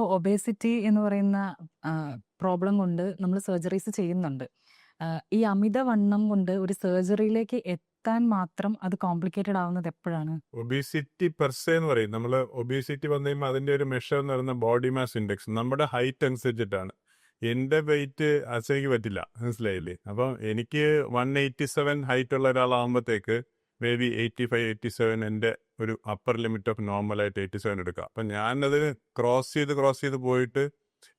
ഇപ്പോൾ ഒബേസിറ്റി എന്ന് പറയുന്ന പ്രോബ്ലം കൊണ്ട് നമ്മൾ സർജറീസ് ചെയ്യുന്നുണ്ട്. ഈ അമിതവണ്ണം കൊണ്ട് ഒരു സർജറിയിലേക്ക് എത്താൻ മാത്രം അത് കോംപ്ലിക്കേറ്റഡ് ആവുന്നത് എപ്പോഴാണ്? ഒബീസിറ്റി പെർസെ എന്ന് പറയും. നമ്മൾ ഒബീസിറ്റി വന്നു കഴിയുമ്പോൾ അതിന്റെ ഒരു മെഷർ എന്ന് പറയുന്ന ബോഡി മാസ് ഇൻഡെക്സ് നമ്മുടെ ഹൈറ്റ് അനുസരിച്ചിട്ടാണ്. എന്റെ വെയിറ്റ് അച്ഛനിക്ക് പറ്റില്ല. മനസ്സിലായില്ലേ? അപ്പം എനിക്ക് വൺ എയ്റ്റി സെവൻ ഹൈറ്റ് ഉള്ള ഒരാളാകുമ്പോഴത്തേക്ക് may be eighty five eighty seven എന്റെ ഒരു അപ്പർ ലിമിറ്റ് ഓഫ് നോർമലായിട്ട് എയ്റ്റി സെവൻ എടുക്കുക അപ്പം ഞാനത് ക്രോസ് ചെയ്ത് ക്രോസ് ചെയ്ത് പോയിട്ട്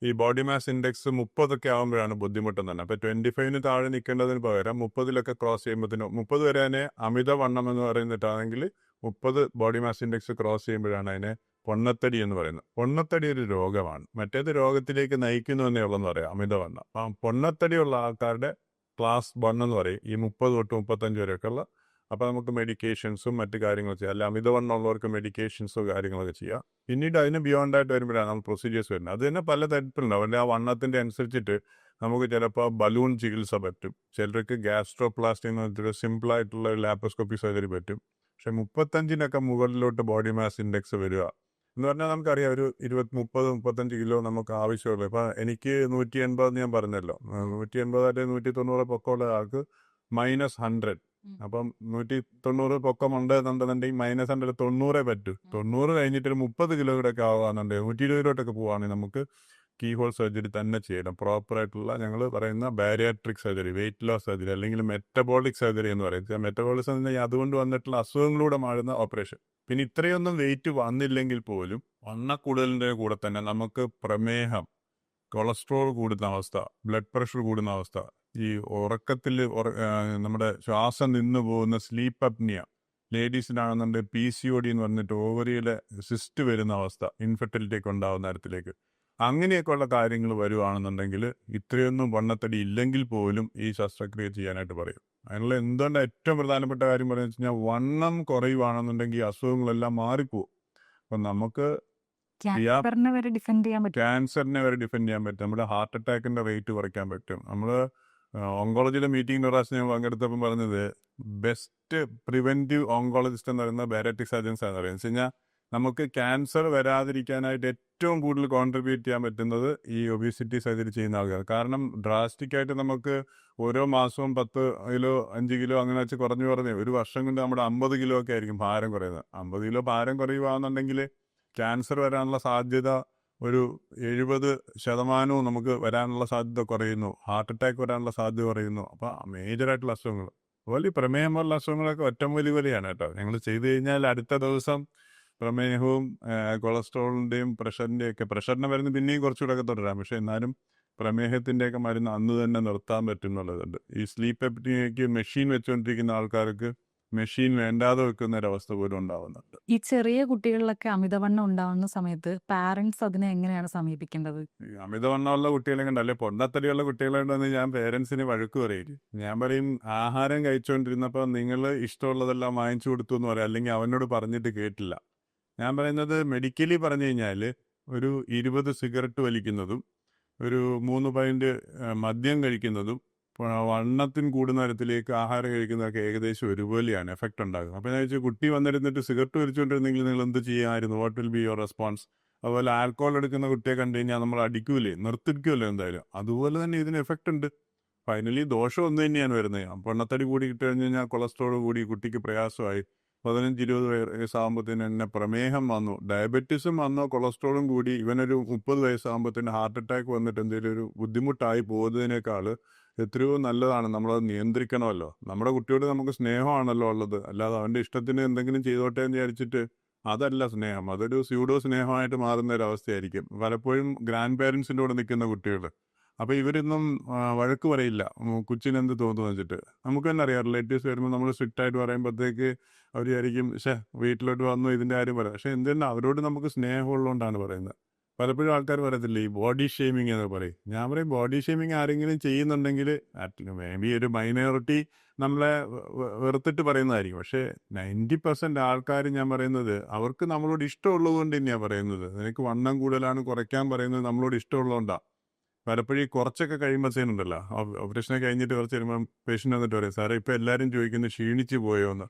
ഈ ബോഡി മാസ് ഇൻഡെക്സ് മുപ്പതൊക്കെ ആകുമ്പോഴാണ് ബുദ്ധിമുട്ടെന്നാണ് അപ്പം ട്വന്റി ഫൈവിന് താഴെ നിൽക്കേണ്ടതിന് പകരം മുപ്പതിലൊക്കെ ക്രോസ് ചെയ്യുമ്പോഴത്തേന് മുപ്പത് വരെ അമിത വണ്ണം എന്ന് പറയുന്നിട്ടാണെങ്കിൽ മുപ്പത് ബോഡി മാസ് ഇൻഡെക്സ് ക്രോസ് ചെയ്യുമ്പോഴാണ് അതിനെ പൊണ്ണത്തടി എന്ന് പറയുന്നത്. പൊണ്ണത്തടി ഒരു രോഗമാണ്. മറ്റേത് രോഗത്തിലേക്ക് നയിക്കുന്നു എന്നേ ഉള്ളെന്ന് പറയാം അമിതവണ്ണം. അപ്പം പൊണ്ണത്തടിയുള്ള ആൾക്കാരുടെ ക്ലാസ് വൺ എന്ന് പറയും. ഈ മുപ്പത് തൊട്ട് മുപ്പത്തഞ്ച് വരെയൊക്കെ ഉള്ള അപ്പം നമുക്ക് മെഡിക്കേഷൻസും മറ്റു കാര്യങ്ങളും ചെയ്യാം. അല്ല അമിതവണ്ണം ഉള്ളവർക്ക് മെഡിക്കേഷൻസോ കാര്യങ്ങളൊക്കെ ചെയ്യാം. പിന്നീട് അതിന് ബിയോണ്ട് ആയിട്ട് വരുമ്പോഴാണ് നമ്മൾ പ്രൊസീജിയേഴ്സ് വരുന്നത്. അത് തന്നെ പല തരത്തിലുണ്ട്. അവരുടെ ആ വണ്ണത്തിന്റെ അനുസരിച്ചിട്ട് നമുക്ക് ചിലപ്പോൾ ബലൂൺ ചികിത്സ പറ്റും. ചിലർക്ക് ഗ്യാസ്ട്രോപ്ലാസ്റ്റി എന്ന് പറഞ്ഞിട്ട് സിമ്പിളായിട്ടുള്ള ലാപ്രോസ്കോപ്പി സർജറി പറ്റും. പക്ഷെ മുപ്പത്തഞ്ചിനൊക്കെ മുകളിലോട്ട് ബോഡി മാസ് ഇൻഡെക്സ് വരിക എന്ന് പറഞ്ഞാൽ നമുക്കറിയാം ഒരു ഇരുപത്തി മുപ്പത് മുപ്പത്തഞ്ച് കിലോ നമുക്ക് ആവശ്യമുള്ളൂ. ഇപ്പം എനിക്ക് നൂറ്റി എൺപത് ഞാൻ പറഞ്ഞല്ലോ. നൂറ്റി എൺപത് അല്ലെങ്കിൽ നൂറ്റി തൊണ്ണൂറ് പൊക്കമുള്ള ആൾക്ക് മൈനസ് ഹൺഡ്രഡ്. അപ്പം നൂറ്റി തൊണ്ണൂറ് പൊക്കം ഉണ്ട് എന്നുണ്ടെന്നുണ്ടെങ്കിൽ മൈനസ് ഹൺഡ്രഡ് തൊണ്ണൂറേ പറ്റൂ. തൊണ്ണൂറ് കഴിഞ്ഞിട്ട് ഒരു മുപ്പത് കിലോ കൂടെ ഒക്കെ ആവുകയാണെന്നുണ്ടെങ്കിൽ നൂറ്റി ഇരുപതിലോട്ടൊക്കെ പോവുകയാണെങ്കിൽ നമുക്ക് കീ ഹോൾ സർജറി തന്നെ ചെയ്യണം. പ്രോപ്പർ ആയിട്ടുള്ള ഞങ്ങൾ പറയുന്ന bariatric surgery weight loss surgery അല്ലെങ്കിൽ മെറ്റബോളിക് സർജറി എന്ന് പറയും. മെറ്റബോളിസം എന്ന് പറഞ്ഞാൽ അതുകൊണ്ട് വന്നിട്ടുള്ള അസുഖങ്ങളിലൂടെ മാറുന്ന ഓപ്പറേഷൻ പിന്നെ ഇത്രയൊന്നും വെയിറ്റ് വന്നില്ലെങ്കിൽ പോലും വണ്ണ കൂടുതലിന്റെ കൂടെ തന്നെ നമുക്ക് പ്രമേഹം കൊളസ്ട്രോൾ കൂടുന്ന അവസ്ഥ ബ്ലഡ് പ്രഷർ കൂടുന്ന അവസ്ഥ ഈ ഉറക്കത്തിൽ നമ്മുടെ ശ്വാസം നിന്ന് പോകുന്ന സ്ലീപ്പ് അപ്നിയ ലേഡീസിനാണെന്നുണ്ട് പി സി ഒ ഡി എന്ന് പറഞ്ഞിട്ട് ഓവറിയിലെ സിസ്റ്റ് വരുന്ന അവസ്ഥ ഇൻഫെർട്ടിലിറ്റി ഒക്കെ ഉണ്ടാകുന്ന തരത്തിലേക്ക്. അങ്ങനെയൊക്കെയുള്ള കാര്യങ്ങൾ വരുവാണെന്നുണ്ടെങ്കിൽ ഇത്രയൊന്നും വണ്ണത്തടി ഇല്ലെങ്കിൽ പോലും ഈ ശസ്ത്രക്രിയ ചെയ്യാനായിട്ട് പറയും. അതിനുള്ള എന്തുകൊണ്ട് ഏറ്റവും പ്രധാനപ്പെട്ട കാര്യം പറയുന്നത് വെച്ച് കഴിഞ്ഞാൽ വണ്ണം കുറയുവാണെന്നുണ്ടെങ്കിൽ അസുഖങ്ങളെല്ലാം മാറിപ്പോവും. അപ്പം നമുക്ക് ക്യാൻസറിനെ വരെ ഡിഫെൻഡ് ചെയ്യാൻ പറ്റും. ക്യാൻസറിനെ വരെ ഡിഫെൻഡ് ചെയ്യാൻ പറ്റും. നമ്മുടെ ഹാർട്ട് അറ്റാക്കിന്റെ റേറ്റ് കുറയ്ക്കാൻ പറ്റും. നമ്മൾ ഓങ്കോളജിയുടെ മീറ്റിംഗിന്റെ പ്രാവശ്യം ഞാൻ പങ്കെടുത്തപ്പം പറഞ്ഞത് ബെസ്റ്റ് പ്രിവെന്റീവ് ഓങ്കോളജിസ്റ്റ് എന്ന് പറയുന്ന ബാരറ്റിക് സർജൻസ് ആണ് പറയുന്നത് വെച്ച് കഴിഞ്ഞാൽ നമുക്ക് ക്യാൻസർ വരാതിരിക്കാനായിട്ട് ഏറ്റവും കൂടുതൽ കോൺട്രിബ്യൂട്ട് ചെയ്യാൻ പറ്റുന്നത് ഈ ഒബീസിറ്റി സർജറി ചെയ്യുന്ന ആൾക്കാർ കാരണം ഡ്രാസ്റ്റിക്കായിട്ട് നമുക്ക് ഓരോ മാസവും പത്ത് കിലോ അഞ്ച് കിലോ അങ്ങനെ വെച്ച് കുറഞ്ഞു കുറഞ്ഞു ഒരു വർഷം കൊണ്ട് നമ്മുടെ അമ്പത് കിലോ ഒക്കെ ആയിരിക്കും ഭാരം കുറയുന്നത്. അമ്പത് കിലോ ഭാരം കുറയുകയാണെന്നുണ്ടെങ്കിൽ ക്യാൻസർ വരാനുള്ള സാധ്യത ഒരു എഴുപത് ശതമാനവും നമുക്ക് വരാനുള്ള സാധ്യത കുറയുന്നു. ഹാർട്ട് അറ്റാക്ക് വരാനുള്ള സാധ്യത കുറയുന്നു. അപ്പോൾ മേജറായിട്ടുള്ള അസുഖങ്ങൾ. അതുപോലെ ഈ പ്രമേഹം പോലുള്ള അസുഖങ്ങളൊക്കെ ഒറ്റമൂലി പോലെയാണ് കേട്ടോ. ഞങ്ങൾ ചെയ്തു കഴിഞ്ഞാൽ അടുത്ത ദിവസം പ്രമേഹവും കൊളസ്ട്രോളിന്റെയും പ്രഷറിന്റെയും ഒക്കെ പ്രഷറിന് മരുന്ന് പിന്നെയും കുറച്ചുകൂടെ ഒക്കെ തുടരാം. പക്ഷേ എന്നാലും പ്രമേഹത്തിന്റെയൊക്കെ മരുന്ന് അന്ന് തന്നെ നിർത്താൻ പറ്റും എന്നുള്ളതുണ്ട്. ഈ സ്ലീപ്പ് എപ്പിനിക്ക് മെഷീൻ വെച്ചുകൊണ്ടിരിക്കുന്ന ആൾക്കാർക്ക് മെഷീൻ വേണ്ടാതെ വെക്കുന്ന ഒരവസ്ഥ പോലും ഉണ്ടാവുന്നുണ്ട്. ഈ ചെറിയ കുട്ടികളിലൊക്കെ അമിതവണ്ണം ഉണ്ടാവുന്ന സമയത്ത് പാരന്റ്സ് അതിനെ എങ്ങനെയാണ് സമീപിക്കേണ്ടത്? ഈ അമിതവണ്ണമുള്ള കുട്ടികളെ കണ്ട് അല്ലെ പൊണ്ണത്തടിയുള്ള കുട്ടികളെ കണ്ടെന്ന് ഞാൻ പേരൻസിന് വഴക്ക് പറയില്ല ഞാൻ പറയും ആഹാരം കഴിച്ചുകൊണ്ടിരുന്നപ്പോൾ നിങ്ങൾ ഇഷ്ടമുള്ളതെല്ലാം വാങ്ങിച്ചു കൊടുത്തു എന്ന് പറയാം. അല്ലെങ്കിൽ അവനോട് പറഞ്ഞിട്ട് കേട്ടില്ല. ഞാൻ പറയുന്നത് മെഡിക്കലി പറഞ്ഞു കഴിഞ്ഞാൽ ഒരു ഇരുപത് സിഗരറ്റ് വലിക്കുന്നതും ഒരു മൂന്ന് പൈന്റ് മദ്യം കഴിക്കുന്നതും വണ്ണത്തിന് കൂടുന്ന തരത്തിലേക്ക് ആഹാരം കഴിക്കുന്നതൊക്കെ ഏകദേശം ഒരുപോലെയാണ് എഫക്റ്റ് ഉണ്ടാകുന്നത് അപ്പോൾ ഞാൻ വെച്ചാൽ കുട്ടി വന്നിരുന്നിട്ട് സിഗരറ്റ് വലിച്ചുകൊണ്ടിരുന്നെങ്കിൽ നിങ്ങൾ എന്ത് ചെയ്യാമായിരുന്നു what will be your response അതുപോലെ ആൽക്കോഹോൾ എടുക്കുന്ന കുട്ടിയെ കണ്ടു കഴിഞ്ഞാൽ നമ്മൾ അടിക്കൂലേ? നിർത്തിരിക്കുമല്ലോ എന്തായാലും. അതുപോലെ തന്നെ ഇതിന് എഫക്റ്റ് ഉണ്ട്. ഫൈനലി ദോഷം ഒന്ന് തന്നെയാണ് വരുന്നത്. എണ്ണത്തടി കൂടി കിട്ടി കഴിഞ്ഞ് കഴിഞ്ഞാൽ കൊളസ്ട്രോൾ കൂടി കുട്ടിക്ക് പ്രയാസമായി. പതിനഞ്ച് ഇരുപത് വയസ്സാകുമ്പോഴത്തേന് തന്നെ പ്രമേഹം വന്നു. ഡയബറ്റീസും വന്നോ കൊളസ്ട്രോളും കൂടി ഇവനൊരു മുപ്പത് വയസ്സാകുമ്പോഴത്തേന് ഹാർട്ട് അറ്റാക്ക് വന്നിട്ട് എന്തെങ്കിലും ഒരു ബുദ്ധിമുട്ടായി പോകുന്നതിനേക്കാൾ എത്രയോ നല്ലതാണ്. നമ്മളത് നിയന്ത്രിക്കണമല്ലോ. നമ്മുടെ കുട്ടിയോട് നമുക്ക് സ്നേഹമാണല്ലോ ഉള്ളത്. അല്ലാതെ അവന്റെ ഇഷ്ടത്തിന് എന്തെങ്കിലും ചെയ്തോട്ടെ എന്ന് വിചാരിച്ചിട്ട് അതല്ല സ്നേഹം. അതൊരു സ്യൂഡോ സ്നേഹമായിട്ട് മാറുന്ന ഒരു അവസ്ഥയായിരിക്കും. പലപ്പോഴും ഗ്രാൻഡ് പേരൻസിന്റെ കൂടെ നിൽക്കുന്ന കുട്ടികൾ. അപ്പോൾ ഇവരൊന്നും വഴക്ക് പറയില്ല. കൊച്ചിന് എന്ത് തോന്നുന്നു? വെച്ചിട്ട്. നമുക്ക് തന്നെ അറിയാം. റിലേറ്റീവ്സ് വരുമ്പോൾ നമ്മൾ സ്ട്രിക്റ്റ് ആയിട്ട് പറയുമ്പോഴത്തേക്ക് അവർ വിചാരിക്കും ഷേ വീട്ടിലോട്ട് വന്നു ഇതിന്റെ കാര്യം പറയാം. പക്ഷേ എന്തിനാ അവരോട് നമുക്ക് സ്നേഹമുള്ളതുകൊണ്ടാണ് പറയുന്നത്. പലപ്പോഴും ആൾക്കാർ പറയത്തില്ലേ ഈ ബോഡി ഷേമിങ് എന്ന് പറയും. ഞാൻ പറയും ബോഡി ഷേമിങ് ആരെങ്കിലും ചെയ്യുന്നുണ്ടെങ്കിൽ മേ ബി ഒരു മൈനോറിറ്റി നമ്മളെ വെറുത്തിട്ട് പറയുന്നതായിരിക്കും. പക്ഷേ നയന്റി പെർസെന്റ് ആൾക്കാർ ഞാൻ പറയുന്നത് അവർക്ക് നമ്മളോട് ഇഷ്ടമുള്ളത് കൊണ്ട് തന്നെയാണ് പറയുന്നത്. നിനക്ക് വണ്ണം കൂടുതലാണ് കുറയ്ക്കാൻ പറയുന്നത് നമ്മളോട് ഇഷ്ടമുള്ളതുകൊണ്ടാണ് പലപ്പോഴും കുറച്ചൊക്കെ കഴിയുമ്പോഴത്തേനുണ്ടല്ലോ ഓപ്പറേഷനൊക്കെ കഴിഞ്ഞിട്ട് കുറച്ച് കഴിയുമ്പോൾ പേഷ്യന്റ് വന്നിട്ട് പറയും സാറേ ഇപ്പം എല്ലാവരും ചോദിക്കുന്നത് ക്ഷീണിച്ച് പോയോ എന്ന്.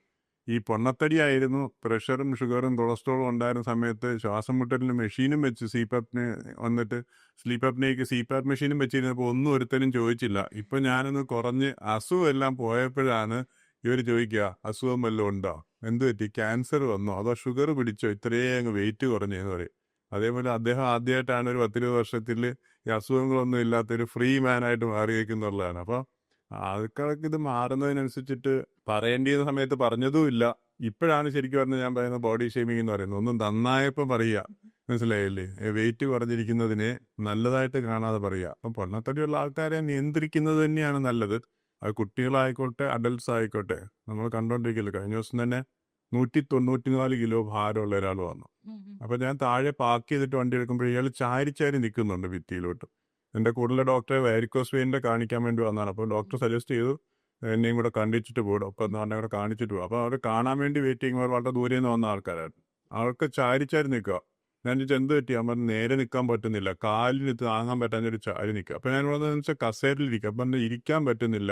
ഈ പൊണ്ണത്തടിയായിരുന്നു. പ്രഷറും ഷുഗറും കൊളസ്ട്രോളും ഉണ്ടായിരുന്ന സമയത്ത് ശ്വാസം മുട്ടലിന് മെഷീനും വെച്ച് സീപ്പപ്പിന് വന്നിട്ട് സ്ലീപ്പാപ്പിനേക്ക് സീപ്പാപ്പ് മെഷീനും വെച്ചിരുന്നപ്പോൾ ഒന്നും ഒരുത്തരും ചോദിച്ചില്ല. ഇപ്പൊ ഞാനൊന്ന് കുറഞ്ഞ് അസുഖം എല്ലാം പോയപ്പോഴാണ് ഇവർ ചോദിക്കുക അസുഖം വല്ലതും ഉണ്ടോ? എന്ത് പറ്റി? ക്യാൻസർ വന്നോ? അതോ ഷുഗർ പിടിച്ചോ? ഇത്രയേ അങ്ങ് വെയിറ്റ് കുറഞ്ഞെന്ന് പറയും. അതേപോലെ അദ്ദേഹം ആദ്യമായിട്ടാണ് ഒരു പത്തിരുപത് വർഷത്തിൽ ഈ അസുഖങ്ങളൊന്നും ഇല്ലാത്തൊരു ഫ്രീ മാനായിട്ട് മാറിയേക്കുന്നുള്ളതാണ്. അപ്പോൾ ആൾക്കാർക്ക് ഇത് മാറുന്നതിനനുസരിച്ചിട്ട് പറയേണ്ടിയ സമയത്ത് പറഞ്ഞതും ഇല്ല. ഇപ്പോഴാണ് ശരിക്കും പറഞ്ഞാൽ ഞാൻ പറയുന്നത് ബോഡി ഷേമിംഗ് എന്ന് പറയുന്നത്. ഒന്നും നന്നായപ്പോൾ പറയുക. മനസ്സിലായില്ലേ? വെയിറ്റ് കുറഞ്ഞിരിക്കുന്നതിനെ നല്ലതായിട്ട് കാണാതെ പറയുക. അപ്പം പൊണ്ണത്തടിയുള്ള ആൾക്കാരെ നിയന്ത്രിക്കുന്നത് തന്നെയാണ് നല്ലത്. അത് കുട്ടികളായിക്കോട്ടെ അഡൽട്ട്സ് ആയിക്കോട്ടെ. നമ്മൾ കണ്ടോണ്ടിരിക്കില്ല? കഴിഞ്ഞ ദിവസം തന്നെ നൂറ്റി തൊണ്ണൂറ്റിനാല് കിലോ ഭാരമുള്ള ഒരാൾ വന്നു. അപ്പൊ ഞാൻ താഴെ പാക്ക് ചെയ്തിട്ട് വണ്ടി എടുക്കുമ്പോൾ ഇയാൾ ചാരിച്ചാരി ചാരി നിൽക്കുന്നുണ്ട് ഭിത്തിയിലോട്ട്. എന്റെ കൂടുതൽ ഡോക്ടറെ വാരിക്കോസ് വെയിന്റെ കാണിക്കാൻ വേണ്ടി വന്നതാണ്. അപ്പോൾ ഡോക്ടർ സജസ്റ്റ് ചെയ്തു എന്നെയും കൂടെ കണ്ടിച്ചിട്ട് പോകും ഒപ്പം തന്നെ കൂടെ കാണിച്ചിട്ട് പോകും അപ്പോൾ അവർ കാണാൻ വേണ്ടി വെയിറ്റ് ചെയ്യുമ്പോൾ വളരെ ദൂരെ നിന്ന് വന്ന ആൾക്കാരായിരുന്നു. അവർക്ക് ചാരി ചാരി നിൽക്കുക. ഞാൻ ചോദിച്ചാൽ എന്ത് പറ്റി? അമ്മ നേരെ നിൽക്കാൻ പറ്റുന്നില്ല. കാലിന് താങ്ങാൻ പറ്റാൻ ഒരു ചാരി നിൽക്കുക. അപ്പം ഞാൻ പറഞ്ഞതെന്ന് വെച്ചാൽ കസേരയിലിരിക്കുക അപ്പം ഇരിക്കാൻ പറ്റുന്നില്ല.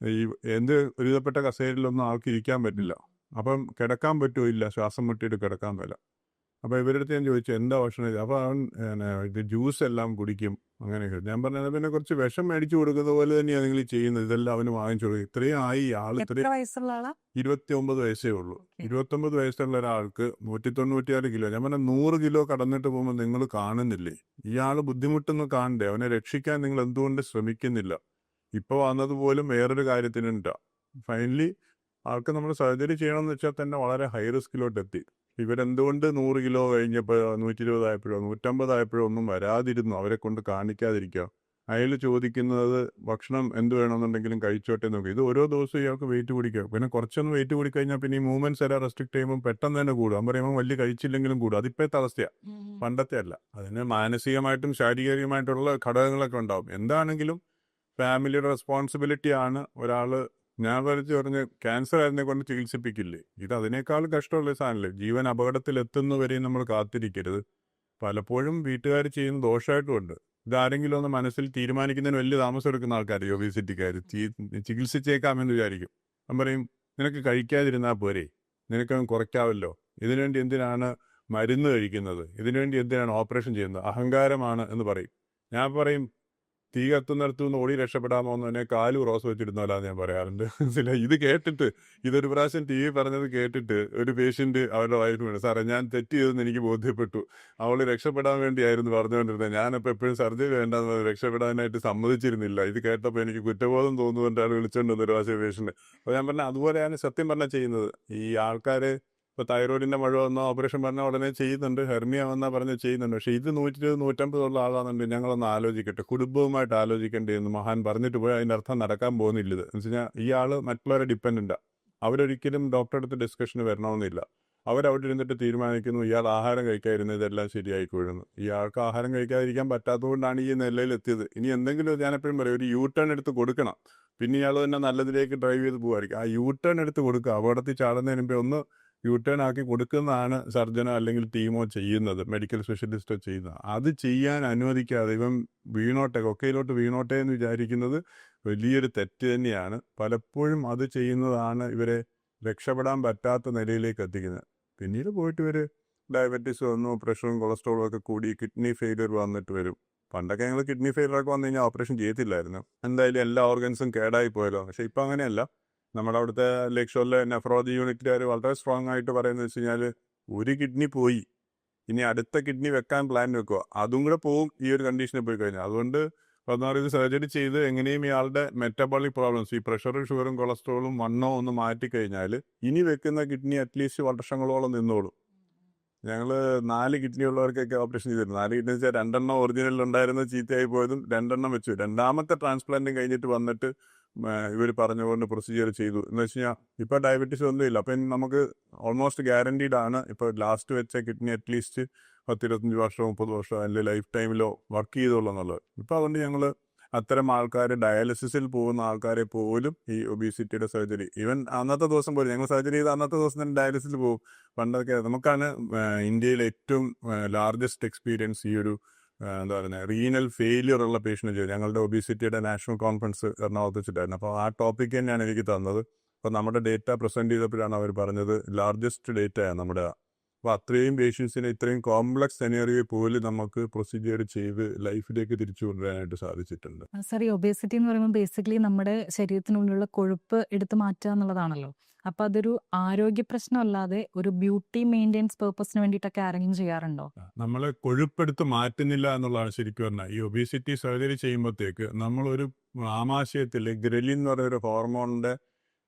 ഈ എന്ത് ഒരുവിധപ്പെട്ട കസേരയിലൊന്നും ആൾക്ക് ഇരിക്കാൻ പറ്റില്ല. അപ്പം കിടക്കാൻ പറ്റുമോ ഇല്ല ശ്വാസം മുട്ടിയിട്ട് കിടക്കാൻ പറ്റില്ല അപ്പോൾ ഇവരുടെ അടുത്ത് ഞാൻ ചോദിച്ചു എന്താ ഭക്ഷണം? ഇത് അപ്പോൾ അവൻ ഇത് ജ്യൂസ് എല്ലാം കുടിക്കും. അങ്ങനെ ഞാൻ പറഞ്ഞത് പിന്നെ കുറച്ച് വിഷം മേടിച്ചു കൊടുക്കുന്ന പോലെ തന്നെയാണ് നിങ്ങൾ ചെയ്യുന്നത്. ഇതെല്ലാം അവന് വാങ്ങിച്ചു കൊടുക്കും. ഇത്രയും ആയി ആൾ ഇത്രയും ഇരുപത്തി ഒമ്പത് വയസ്സേ ഉള്ളൂ. ഇരുപത്തി ഒമ്പത് വയസ്സുള്ള ഒരാൾക്ക് നൂറ്റി തൊണ്ണൂറ്റിയാറ് കിലോ. ഞാൻ പറഞ്ഞ നൂറ് കിലോ കടന്നിട്ട് പോകുമ്പോൾ നിങ്ങൾ കാണുന്നില്ലേ? ഇയാൾ ബുദ്ധിമുട്ടൊന്നും കാണണ്ടേ? അവനെ രക്ഷിക്കാൻ നിങ്ങൾ എന്തുകൊണ്ട് ശ്രമിക്കുന്നില്ല? ഇപ്പൊ വന്നത് പോലും വേറൊരു കാര്യത്തിനുണ്ടാ. ഫൈനലി ആൾക്ക് നമ്മൾ സർജറി ചെയ്യണമെന്ന് വെച്ചാൽ തന്നെ വളരെ ഹൈ റിസ്കിലോട്ട് എത്തി ഇവരെന്തുകൊണ്ട് നൂറ് കിലോ കഴിഞ്ഞപ്പോൾ നൂറ്റി ഇരുപതായപ്പോഴോ നൂറ്റമ്പതായപ്പോഴോ ഒന്നും വരാതിരുന്നു? അവരെ കൊണ്ട് കാണിക്കാതിരിക്കുക അയാൾ ചോദിക്കുന്നത് ഭക്ഷണം എന്ത് വേണമെന്നുണ്ടെങ്കിലും കഴിച്ചോട്ടെ നോക്കി. ഇത് ഓരോ ദിവസവും ഇയാൾക്ക് വെയിറ്റ് കുടിക്കുക പിന്നെ കുറച്ചൊന്ന് വെയിറ്റ് കൂടി കഴിഞ്ഞാൽ പിന്നെ ഈ മൂവ്മെന്റ്സ് എല്ലാം റെസ്ട്രിക്ട് ചെയ്യുമ്പോൾ പെട്ടെന്ന് തന്നെ കൂടും. പറയുമ്പോൾ വലിയ കഴിച്ചില്ലെങ്കിലും കൂടും. അതിപ്പോഴത്തെ അവസ്ഥയാണ് പണ്ടത്തെ അല്ല. അതിന് മാനസികമായിട്ടും ശാരീരികമായിട്ടുള്ള ഘടകങ്ങളൊക്കെ ഉണ്ടാവും. എന്താണെങ്കിലും ഫാമിലിയുടെ റെസ്പോൺസിബിലിറ്റി ആണ് ഒരാൾ ഞാൻ വരച്ച് പറഞ്ഞ് ക്യാൻസർ അതിനെ കൊണ്ട് ചികിത്സിപ്പിക്കില്ലേ? ഇത് അതിനേക്കാൾ കഷ്ടമുള്ള സാധനമല്ലേ? ജീവൻ അപകടത്തിൽ എത്തുന്നവരെയും നമ്മൾ കാത്തിരിക്കരുത്. പലപ്പോഴും വീട്ടുകാർ ചെയ്യുന്ന ദോഷമായിട്ടുമുണ്ട് ഇതാരെങ്കിലും ഒന്ന് മനസ്സിൽ തീരുമാനിക്കുന്നതിന് വലിയ താമസം എടുക്കുന്ന ആൾക്കാർ ഒബിസിറ്റിക്കാർ ചികിത്സിച്ചേക്കാമെന്ന് വിചാരിക്കും. ഞാൻ പറയും നിനക്ക് കഴിക്കാതിരുന്നാൽ പോരെ. നിനക്ക് കുറയ്ക്കാവല്ലോ. ഇതിനുവേണ്ടി എന്തിനാണ് മരുന്ന് കഴിക്കുന്നത്? ഇതിനുവേണ്ടി എന്തിനാണ് ഓപ്പറേഷൻ ചെയ്യുന്നത്? അഹങ്കാരമാണ് എന്ന് പറയും. ഞാൻ പറയും തീ കത്തുന്നിടത്തു നിന്ന് ഓടി രക്ഷപ്പെടാമോ എന്ന് തന്നെ കാൽ ക്രോസ് വെച്ചിരുന്നോലാന്ന് ഞാൻ പറയാറുണ്ട്. ചില ഇത് കേട്ടിട്ട് ഇതൊരു പ്രാവശ്യം ടി വി പറഞ്ഞത് കേട്ടിട്ട് ഒരു പേഷ്യന്റ് അവരുടെ വൈഫ് വേണം സാറേ ഞാൻ തെറ്റ് ചെയ്തെന്ന് എനിക്ക് ബോധ്യപ്പെട്ടു. അവൾ രക്ഷപ്പെടാൻ വേണ്ടിയായിരുന്നു പറഞ്ഞുകൊണ്ടിരുന്നത്. ഞാനപ്പോൾ എപ്പോഴും സർജറി വേണ്ടെന്ന് പറഞ്ഞ് രക്ഷപ്പെടാനായിട്ട് സമ്മതിച്ചിരുന്നില്ല. ഇത് കേട്ടപ്പോൾ എനിക്ക് കുറ്റബോധം തോന്നുന്നുകൊണ്ടാണ് വിളിച്ചോണ്ട് ഒരു പ്രാവശ്യം പേഷ്യന്റ് അപ്പോൾ ഞാൻ പറഞ്ഞ അതുപോലെയാണ് സത്യം പറഞ്ഞാൽ ചെയ്യുന്നത്. ഈ ആൾക്കാര് ഇപ്പൊ തൈറോയിഡിന്റെ മഴ വന്ന ഓപ്പറേഷൻ പറഞ്ഞ ഉടനെ ചെയ്യുന്നുണ്ട്. ഹെർമിയ വന്നാ പറഞ്ഞ് ചെയ്യുന്നുണ്ട്. പക്ഷെ ഇത് നൂറ്റി ഇരുപത് നൂറ്റമ്പതുള്ള ആളാണെന്നുണ്ട്. ഞങ്ങളൊന്ന് ആലോചിക്കട്ടെ. കുടുംബവുമായിട്ട് ആലോചിക്കേണ്ടതെന്ന് മഹാൻ പറഞ്ഞിട്ട് പോയി. അതിന്റെ അർത്ഥം നടക്കാൻ പോകുന്നില്ല എന്ന് വെച്ചാൽ ഈ ആൾ മറ്റുള്ളവരെ ഡിപ്പെൻഡന്റാ അവരൊരിക്കലും ഡോക്ടറെ അടുത്ത് ഡിസ്കഷന് വരണമെന്നില്ല. അവരവിടെ ഇരുന്നിട്ട് തീരുമാനിക്കുന്നു ഇയാൾ ആഹാരം കഴിക്കാതിരുന്ന ഇതെല്ലാം ശരിയായിക്കൊള്ളുന്നു ഇയാൾക്ക് ആഹാരം കഴിക്കാതിരിക്കാൻ പറ്റാത്തതുകൊണ്ടാണ് ഈ നിലയിൽ എത്തിയത് ഇനി എന്തെങ്കിലും ഞാൻ എപ്പോഴും പറയും ഒരു യൂ ടേൺ എടുത്ത് കൊടുക്കണം. പിന്നെ ഇയാൾ തന്നെ നല്ലതിലേക്ക് ഡ്രൈവ് ചെയ്ത് പോകുമായിരിക്കും ആ യൂ ടേൺ എടുത്ത് കൊടുക്കുക. അപകടത്തിൽ ചാടുന്നതിന് മുമ്പേ ഒന്ന് യൂ ടേൺ ആക്കി കൊടുക്കുന്നതാണ് സർജനോ അല്ലെങ്കിൽ ടീമോ ചെയ്യുന്നത് മെഡിക്കൽ സ്പെഷ്യലിസ്റ്റോ ചെയ്യുന്നത്. അത് ചെയ്യാൻ അനുവദിക്കാതെ ഇവൻ വീണോട്ടെ കൊക്കയിലോട്ട് വീണോട്ടെ എന്ന് വിചാരിക്കുന്നത് വലിയൊരു തെറ്റ് തന്നെയാണ്. പലപ്പോഴും അത് ചെയ്യുന്നതാണ് ഇവരെ രക്ഷപ്പെടാൻ പറ്റാത്ത നിലയിലേക്ക് എത്തിക്കുന്നത്. പിന്നീട് പോയിട്ട് ഇവർ ഡയബറ്റീസ് വന്നു പ്രഷറും കൊളസ്ട്രോളും ഒക്കെ കൂടി കിഡ്നി ഫെയിലിയർ വന്നിട്ട് വരും. പണ്ടൊക്കെ ഞങ്ങൾ കിഡ്നി ഫെയിലിയർ ഒക്കെ വന്നു കഴിഞ്ഞാൽ ഓപ്പറേഷൻ ചെയ്യത്തില്ലായിരുന്നു. എന്തായാലും എല്ലാ ഓർഗൻസും കേടായി പോയല്ലോ. പക്ഷെ ഇപ്പം അങ്ങനെയല്ല. നമ്മുടെ അവിടുത്തെ ലക്ഷോറിലെ നെഫ്രോളജി യൂണിറ്റുകാർ വളരെ സ്ട്രോങ് ആയിട്ട് പറയുന്നത് വെച്ച് കഴിഞ്ഞാൽ ഒരു കിഡ്നി പോയി. ഇനി അടുത്ത കിഡ്നി വെക്കാൻ പ്ലാൻ വെക്കുക അതും കൂടെ പോവും ഈ ഒരു കണ്ടീഷനിൽ പോയി കഴിഞ്ഞാൽ. അതുകൊണ്ട് പതിനാറ് ഇത് സർജറി ചെയ്ത് എങ്ങനെയും ഇയാളുടെ മെറ്റബോളിക് പ്രോബ്ലംസ് ഈ പ്രഷറും ഷുഗറും കൊളസ്ട്രോളും വണ്ണോ ഒന്ന് മാറ്റി കഴിഞ്ഞാൽ ഇനി വെക്കുന്ന കിഡ്നി അറ്റ്ലീസ്റ്റ് വർഷങ്ങളോളം നിന്നോളും. ഞങ്ങൾ നാല് കിഡ്നി ഉള്ളവർക്കൊക്കെ ഓപ്പറേഷൻ ചെയ്തിരുന്നു. നാല് കിഡ്നി വെച്ചാൽ രണ്ടെണ്ണം ഒറിജിനൽ ഉണ്ടായിരുന്ന ചീത്തയായി പോയതും രണ്ടെണ്ണം വെച്ചു. രണ്ടാമത്തെ ട്രാൻസ്പ്ലാന്റും കഴിഞ്ഞിട്ട് വന്നിട്ട് ഇവർ പറഞ്ഞ പോലെ പ്രൊസീജിയർ ചെയ്തു. എന്ന് വെച്ച് കഴിഞ്ഞാൽ ഇപ്പോൾ ഡയബറ്റീസ് ഒന്നുമില്ല അപ്പം നമുക്ക് ഓൾമോസ്റ്റ് ഗ്യാരണ്ടീഡ് ആണ്. ഇപ്പോൾ ലാസ്റ്റ് വെച്ച കിഡ്നി അറ്റ്ലീസ്റ്റ് പത്ത് ഇരുപത്തഞ്ച് വർഷമോ മുപ്പത് വർഷമോ അല്ലെങ്കിൽ ലൈഫ് ടൈമിലോ വർക്ക് ചെയ്തോളൂ എന്നുള്ളത്. ഇപ്പോൾ അതുകൊണ്ട് ഞങ്ങൾ അത്തരം ആൾക്കാർ ഡയാലിസിസിൽ പോകുന്ന ആൾക്കാരെ പോലും ഈ ഒബീസിറ്റിയുടെ സർജറി ഈവൻ അന്നത്തെ ദിവസം പോലും ഞങ്ങൾ സർജറി ചെയ്ത അന്നത്തെ ദിവസം തന്നെ ഡയാലിസിസിൽ പോകും. പണ്ടൊക്കെ നമുക്കാണ് ഇന്ത്യയിലെ ഏറ്റവും ലാർജസ്റ്റ് എക്സ്പീരിയൻസ് ഈ ഒരു എന്താ പറയുന്നത് റീനൽ ഫെയിലിയർ ഉള്ള പേഷ്യന്റ് ഞങ്ങളുടെ ഒബീസിറ്റിയുടെ നാഷണൽ കോൺഫറൻസ് എറണാകുളത്ത് വെച്ചിട്ടായിരുന്നു. അപ്പോൾ ആ ടോപ്പിക് തന്നെയാണ് എനിക്ക് തന്നത്. അപ്പോൾ നമ്മുടെ ഡേറ്റ പ്രസന്റ് ചെയ്തപ്പോഴാണ് അവർ പറഞ്ഞത് ലാർജസ്റ്റ് ഡേറ്റയാണ് നമ്മുടെ. അപ്പോൾ അത്രയും പേഷ്യൻസിനെ ഇത്രയും കോംപ്ലക്സ് സെനേറിയോ പോലും നമുക്ക് പ്രൊസീജിയർ ചെയ്ത് ലൈഫിലേക്ക് തിരിച്ചു കൊണ്ടുവരാനായിട്ട് സാധിച്ചിട്ടുണ്ട്. സാർ ഈ ഒബേസിറ്റി എന്ന് പറയുമ്പോൾ ബേസിക്കലി നമ്മുടെ ശരീരത്തിനുള്ളിലുള്ള കൊഴുപ്പ് എടുത്തു മാറ്റുക എന്നുള്ളതാണല്ലോ. അപ്പൊ അതൊരു ആരോഗ്യ പ്രശ്നമല്ലാതെ ഒരു ബ്യൂട്ടി മെയിന്റെയിൻസ് പേർപ്പസിന് വേണ്ടിയിട്ടൊക്കെ ആരെങ്കിലും ചെയ്യാറുണ്ടോ? നമ്മൾ കൊഴുപ്പെടുത്ത് മാറ്റുന്നില്ല എന്നുള്ളതാണ് ശരിക്കും പറഞ്ഞാൽ ഈ ഒബീസിറ്റി സർജറി ചെയ്യുമ്പോഴത്തേക്ക് നമ്മളൊരു ആമാശയത്തിൽ ഗ്രലിൻ എന്ന് പറയുന്ന ഒരു ഹോർമോണിന്റെ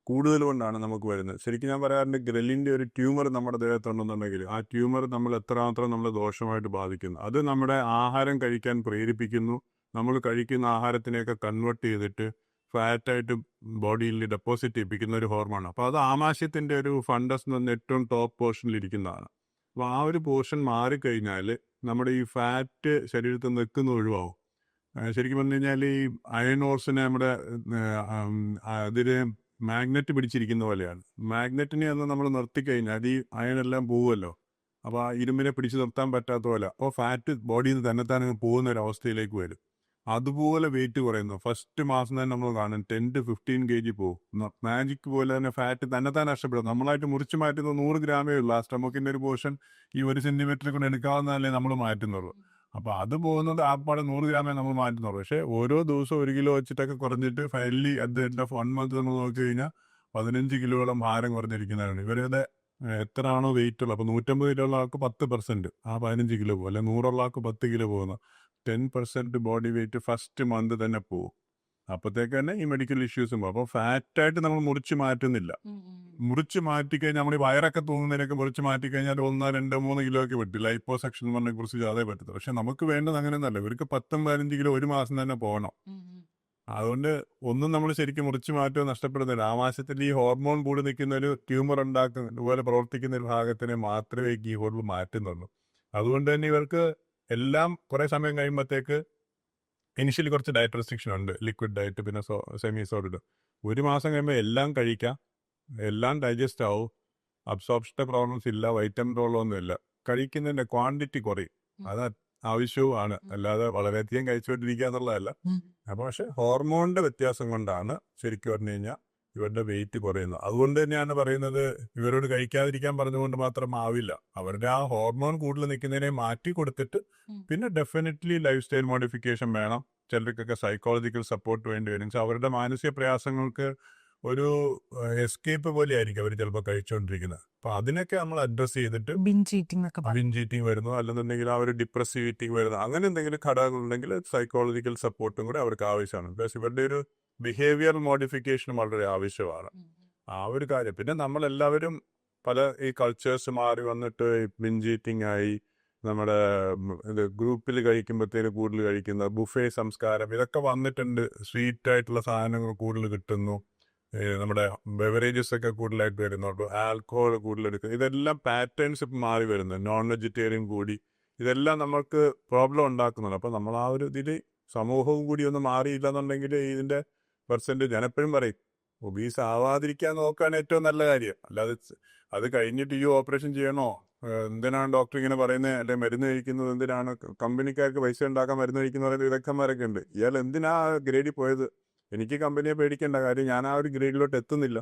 കൂടുതൽ കൊണ്ടാണ് നമുക്ക് വരുന്നത്. ശരിക്കും ഞാൻ പറയാറുണ്ട് ഗ്രലിന്റെ ഒരു ട്യൂമർ നമ്മുടെ ദേഹത്തുണ്ടെന്നുണ്ടെങ്കിൽ ആ ട്യൂമർ നമ്മൾ എത്രമാത്രം നമ്മളെ ദോഷമായിട്ട് ബാധിക്കുന്നു. അത് നമ്മുടെ ആഹാരം കഴിക്കാൻ പ്രേരിപ്പിക്കുന്നു. നമ്മൾ കഴിക്കുന്ന ആഹാരത്തിനെയൊക്കെ കൺവേർട്ട് ചെയ്തിട്ട് ഫാറ്റായിട്ട് ബോഡിയിൽ ഡെപ്പോസിറ്റ് ചെയ്യിപ്പിക്കുന്ന ഒരു ഹോർമോൺ അപ്പോൾ അത് ആമാശയത്തിന്റെ ഒരു ഫണ്ടസ് എന്ന് ഏറ്റവും ടോപ്പ് പോർഷനിൽ ഇരിക്കുന്നതാണ്. അപ്പോൾ ആ ഒരു പോർഷൻ മാറിക്കഴിഞ്ഞാൽ നമ്മുടെ ഈ ഫാറ്റ് ശരീരത്തിൽ നിൽക്കുന്ന ഒഴിവാകും ശരിക്കും പറഞ്ഞു കഴിഞ്ഞാൽ ഈ അയൺ ഓർസിനെ നമ്മുടെ അതിന് മാഗ്നറ്റ് പിടിച്ചിരിക്കുന്ന പോലെയാണ്. മാഗ്നറ്റിനെ ഒന്ന് നമ്മൾ നിർത്തിക്കഴിഞ്ഞാൽ ഈ അയണെല്ലാം പോവുമല്ലോ. അപ്പോൾ ആ ഇരുമ്പിനെ പിടിച്ചു നിർത്താൻ പറ്റാത്ത പോലെ അപ്പോൾ ഫാറ്റ് ബോഡിയിൽ നിന്ന് തന്നെ തന്നെ പോകുന്ന ഒരു അവസ്ഥയിലേക്ക് വരും. അതുപോലെ വെയിറ്റ് കുറയുന്നു. ഫസ്റ്റ് മാസം തന്നെ നമ്മൾ കാണും. Ten to fifteen K G പോകും മാജിക് പോലെ തന്നെ ഫാറ്റ് തന്നെ തന്നെ നഷ്ടപ്പെടും നമ്മളായിട്ട് മുറിച്ച് മാറ്റുന്നത് നൂറ് ഗ്രാമേ ഉള്ളൂ. ആ സ്റ്റമക്കിന്റെ ഒരു പോർഷൻ ഈ ഒരു സെന്റിമീറ്റർ കൊണ്ട് എടുക്കാവുന്നതല്ലേ നമ്മൾ മാറ്റുന്നുള്ളൂ. അപ്പൊ അത് പോകുന്നത് ആ പാടെ നൂറ് ഗ്രാമേ നമ്മൾ മാറ്റുന്നുള്ളൂ. പക്ഷെ ഓരോ ദിവസവും ഒരു കിലോ വെച്ചിട്ടൊക്കെ കുറഞ്ഞിട്ട് finally at the one month നമ്മൾ നോക്കി കഴിഞ്ഞാൽ പതിനഞ്ച് കിലോയോളം ഭാരം കുറഞ്ഞിരിക്കുന്നതാണ് ഇവരുടെ എത്ര എത്രയാണോ വെയിറ്റ് ഉള്ളത്? അപ്പൊ നൂറ്റമ്പത് കിലോ ഉള്ള ആൾക്ക് പത്ത് പെർസെന്റ് ആ പതിനഞ്ച് കിലോ പോകും അല്ലെ നൂറുള്ള ആൾക്ക് പത്ത് കിലോ പോകുന്ന. Ten percent body weight first month തന്നെ പോകും അപ്പോഴത്തേക്ക് തന്നെ ഈ മെഡിക്കൽ ഇഷ്യൂസും പോകും അപ്പോൾ ഫാറ്റായിട്ട് നമ്മൾ മുറിച്ച് മാറ്റുന്നില്ല. മുറിച്ച് മാറ്റിക്കഴിഞ്ഞാൽ നമ്മൾ ഈ വയറൊക്കെ തൂങ്ങുന്നതിനൊക്കെ മുറിച്ച് മാറ്റിക്കഴിഞ്ഞാൽ ഒന്നോ രണ്ടോ മൂന്നോ കിലോ ഒക്കെ പറ്റും ലൈപ്പോ സെക്ഷൻ എന്ന് പറഞ്ഞ കുറിച്ച് അതേ പറ്റത്തുള്ളൂ. പക്ഷെ നമുക്ക് വേണ്ടത് അങ്ങനെയൊന്നല്ല. ഇവർക്ക് പത്തും പതിനഞ്ച് കിലോ ഒരു മാസം തന്നെ പോകണം അതുകൊണ്ട് ഒന്നും നമ്മൾ ശരിക്കും മുറിച്ച് മാറ്റോ നഷ്ടപ്പെടുന്നില്ല. ആമാശത്തിൽ ഈ ഹോർമോൺ കൂടി നിൽക്കുന്ന ഒരു ട്യൂമർ ഉണ്ടാക്കുന്ന ഇതുപോലെ പ്രവർത്തിക്കുന്ന ഒരു ഭാഗത്തിനെ മാത്രമേ ഈ ഹോർമോൺ മാറ്റുന്നുള്ളൂ. അതുകൊണ്ട് തന്നെ ഇവർക്ക് എല്ലാം കുറെ സമയം കഴിയുമ്പോഴത്തേക്ക് ഇനിഷ്യലി കുറച്ച് ഡയറ്റ് റെസ്ട്രിക്ഷൻ ഉണ്ട്. ലിക്വിഡ് ഡയറ്റ് പിന്നെ സോ സെമി സോളിഡ് ഒരു മാസം കഴിയുമ്പോൾ എല്ലാം കഴിക്കാം. എല്ലാം ഡൈജസ്റ്റ് ആവും. അബ്സോർപ്ഷന്റെ പ്രോബ്ലംസ് ഇല്ല. വൈറ്റമിൻ പ്രോബ്ലം ഒന്നും ഇല്ല. കഴിക്കുന്നതിന്റെ ക്വാണ്ടിറ്റി കുറയും. അത് ആവശ്യവുമാണ് അല്ലാതെ വളരെയധികം കഴിച്ചുകൊണ്ടിരിക്കുക എന്നുള്ളതല്ല. അപ്പൊ പക്ഷെ ഹോർമോണിന്റെ വ്യത്യാസം കൊണ്ടാണ് ശരിക്കും പറഞ്ഞു കഴിഞ്ഞാൽ ഇവരുടെ വെയിറ്റ് കുറയുന്നത് അതുകൊണ്ട് തന്നെയാണ് പറയുന്നത് ഇവരോട് കഴിക്കാതിരിക്കാൻ പറഞ്ഞുകൊണ്ട് മാത്രം ആവില്ല. അവരുടെ ആ ഹോർമോൺ കൂടുതൽ നിൽക്കുന്നതിനെ മാറ്റി കൊടുത്തിട്ട്. പിന്നെ ഡെഫിനറ്റ്ലി ലൈഫ് സ്റ്റൈൽ മോഡിഫിക്കേഷൻ വേണം. ചിലർക്കൊക്കെ സൈക്കോളജിക്കൽ സപ്പോർട്ട് വേണ്ടി വരും. So അവരുടെ മാനസിക പ്രയാസങ്ങൾക്ക് ഒരു എസ്കേപ്പ് പോലെ ആയിരിക്കും അവർ ചിലപ്പോൾ കഴിച്ചുകൊണ്ടിരിക്കുന്നത്. അപ്പൊ അതിനൊക്കെ നമ്മൾ അഡ്രസ്സ് ചെയ്തിട്ട് ബിൻചീറ്റിംഗ് ബിൻചീറ്റിംഗ് വരുന്നു. അല്ലെന്നുണ്ടെങ്കിൽ ആ ഒരു ഡിപ്രസീവ് ഈറ്റിംഗ് വരുന്നു. അങ്ങനെ എന്തെങ്കിലും ഘടകങ്ങളുണ്ടെങ്കിൽ സൈക്കോളജിക്കൽ സപ്പോർട്ടും കൂടെ അവർക്ക് ആവശ്യമാണ്. ബിക്കോസ് ഇവരുടെ ഒരു ബിഹേവിയർ മോഡിഫിക്കേഷൻ വളരെ ആവശ്യമാണ്. ആ ഒരു കാര്യം. പിന്നെ നമ്മളെല്ലാവരും പല ഈ കൾച്ചേഴ്സ് മാറി വന്നിട്ട് ബിഞ്ചീറ്റിംഗ് ആയി നമ്മുടെ ഇത് ഗ്രൂപ്പിൽ കഴിക്കുമ്പോഴത്തേക്ക് കൂടുതൽ കഴിക്കുന്ന ബുഫേ സംസ്കാരം ഇതൊക്കെ വന്നിട്ടുണ്ട്. സ്വീറ്റ് ആയിട്ടുള്ള സാധനങ്ങൾ കൂടുതൽ കിട്ടുന്നു. നമ്മുടെ ബെവറേജസ് ഒക്കെ കൂടുതലായിട്ട് വരുന്നുണ്ട്. ആൽക്കഹോൾ കൂടുതൽ എടുക്കുന്നു ഇതെല്ലാം പാറ്റേൺസ് ഇപ്പം മാറി വരുന്നു. നോൺ വെജിറ്റേറിയൻ കൂടി. ഇതെല്ലാം നമുക്ക് പ്രോബ്ലം ഉണ്ടാക്കുന്നുണ്ട്. അപ്പം നമ്മൾ ആ ഒരു ഇതിൽ സമൂഹവും കൂടി ഒന്ന് മാറിയില്ല എന്നുണ്ടെങ്കിൽ ഇതിന്റെ പെർസെന്റേജ് ഞാൻ എപ്പോഴും പറയും ഒബീസ് ആവാതിരിക്കാൻ നോക്കാൻ ഏറ്റവും നല്ല കാര്യം. അല്ലാതെ അത് കഴിഞ്ഞിട്ട് ഈ ഓപ്പറേഷൻ ചെയ്യണോ? എന്തിനാണ് ഡോക്ടർ ഇങ്ങനെ പറയുന്നത് അല്ലെ മരുന്ന് കഴിക്കുന്നത് എന്തിനാണ്? കമ്പനിക്കാർക്ക് പൈസ ഉണ്ടാക്കാൻ മരുന്ന് കഴിക്കുന്ന പറയുന്ന വിദഗ്ധന്മാരൊക്കെ ഉണ്ട്. ഇയാൾ എന്തിനാ ഗ്രേഡിൽ പോയത്? എനിക്ക് കമ്പനിയെ പേടിക്കേണ്ട കാര്യം ഞാൻ ആ ഒരു ഗ്രേഡിലോട്ട് എത്തുന്നില്ല.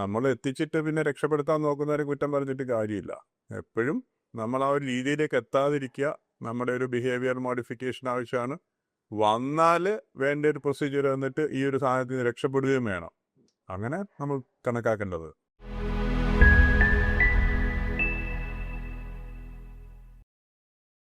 നമ്മൾ എത്തിച്ചിട്ട് പിന്നെ രക്ഷപ്പെടുത്താൻ നോക്കുന്നവരെ കുറ്റം പറഞ്ഞിട്ട് കാര്യമില്ല. എപ്പോഴും നമ്മൾ ആ ഒരു രീതിയിലേക്ക് എത്താതിരിക്കുക. നമ്മുടെ ഒരു ബിഹേവിയർ മോഡിഫിക്കേഷൻ ആവശ്യമാണ്. വന്നാൽ വേണ്ട ഒരു പ്രൊസീജിയർ വന്നിട്ട് ഈ ഒരു സാധനത്തിന് രക്ഷപ്പെടുകയും വേണം. അങ്ങനെ നമ്മൾ കണക്കാക്കേണ്ടത്.